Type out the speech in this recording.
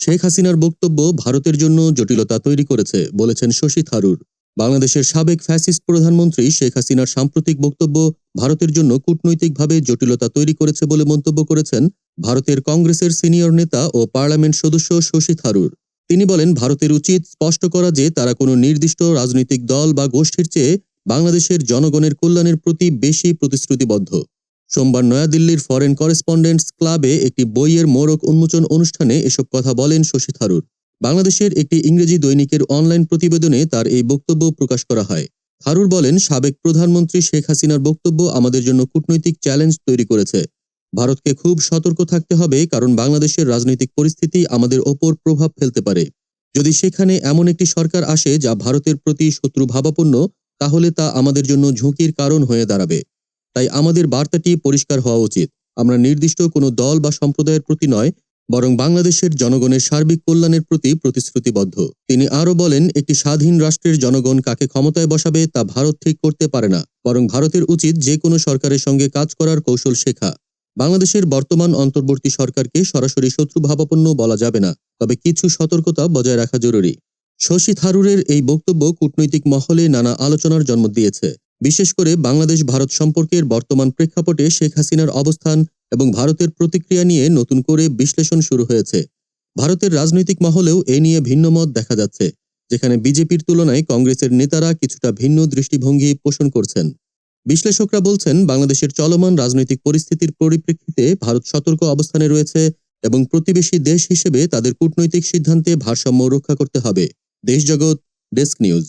শেখ হাসিনার বক্তব্য ভারতের জন্য জটিলতা তৈরি করেছে, বলেছেন শশী থারুর। বাংলাদেশের সাবেক ফ্যাসিস্ট প্রধানমন্ত্রী শেখ হাসিনার সাম্প্রতিক বক্তব্য ভারতের জন্য কূটনৈতিকভাবে জটিলতা তৈরি করেছে বলে মন্তব্য করেছেন ভারতের কংগ্রেসের সিনিয়র নেতা ও পার্লামেন্ট সদস্য শশী থারুর। তিনি বলেন, ভারতের উচিত স্পষ্ট করা যে তারা কোনো নির্দিষ্ট রাজনৈতিক দল বা গোষ্ঠীর চেয়ে বাংলাদেশের জনগণের কল্যাণের প্রতি বেশি প্রতিশ্রুতিবদ্ধ। সোমবার নয়াদিল্লির ফরেন করেসপন্ডেন্টস ক্লাবে একটি বইয়ের মোড়ক উন্মোচন অনুষ্ঠানে এসব কথা বলেন শশী থারুর। বাংলাদেশের একটি ইংরেজি দৈনিকের অনলাইন প্রতিবেদনে তার এই বক্তব্য প্রকাশ করা হয়। থারুর বলেন, সাবেক প্রধানমন্ত্রী শেখ হাসিনার বক্তব্য আমাদের জন্য কূটনৈতিক চ্যালেঞ্জ তৈরি করেছে। ভারতকে খুব সতর্ক থাকতে হবে, কারণ বাংলাদেশের রাজনৈতিক পরিস্থিতি আমাদের ওপর প্রভাব ফেলতে পারে। যদি সেখানে এমন একটি সরকার আসে যা ভারতের প্রতি শত্রু ভাবাপন্ন, তাহলে তা আমাদের জন্য ঝুঁকির কারণ হয়ে দাঁড়াবে। তাই আমাদের বার্তাটি পরিষ্কার হওয়া উচিত। আমরা নির্দিষ্ট কোনো দল বা সম্প্রদায়ের প্রতি নয়, বরং বাংলাদেশের জনগণের সার্বিক কল্যাণের প্রতি প্রতিশ্রুতিবদ্ধ। তিনি আরও বলেন, একটি স্বাধীন রাষ্ট্রের জনগণ কাকে ক্ষমতায় বসাবে তা ভারত ঠিক করতে পারে না, বরং ভারতের উচিত যে কোনো সরকারের সঙ্গে কাজ করার কৌশল শেখা। বাংলাদেশের বর্তমান অন্তর্বর্তী সরকারকে সরাসরি শত্রুভাবাপন্ন বলা যাবে না, তবে কিছু সতর্কতা বজায় রাখা জরুরি। শশী থারুরের এই বক্তব্য কূটনৈতিক মহলে নানা আলোচনার জন্ম দিয়েছে। বিশেষ করে বাংলাদেশ ভারত সম্পর্কের বর্তমান প্রেক্ষাপটে শেখ হাসিনার অবস্থান এবং ভারতের প্রতিক্রিয়া নিয়ে নতুন করে বিশ্লেষণ শুরু হয়েছে। ভারতের রাজনৈতিক মহলেও এ নিয়ে ভিন্নমত দেখা যাচ্ছে, যেখানে বিজেপির তুলনায় কংগ্রেসের নেতারা কিছুটা ভিন্ন দৃষ্টিভঙ্গি পোষণ করছেন। বিশ্লেষকরা বলছেন, বাংলাদেশের চলমান রাজনৈতিক পরিস্থিতির পরিপ্রেক্ষিতে ভারত সতর্ক অবস্থানে রয়েছে এবং প্রতিবেশী দেশ হিসেবে তাদের কূটনৈতিক সিদ্ধান্তে ভারসাম্য রক্ষা করতে হবে। Deshjagat desk news.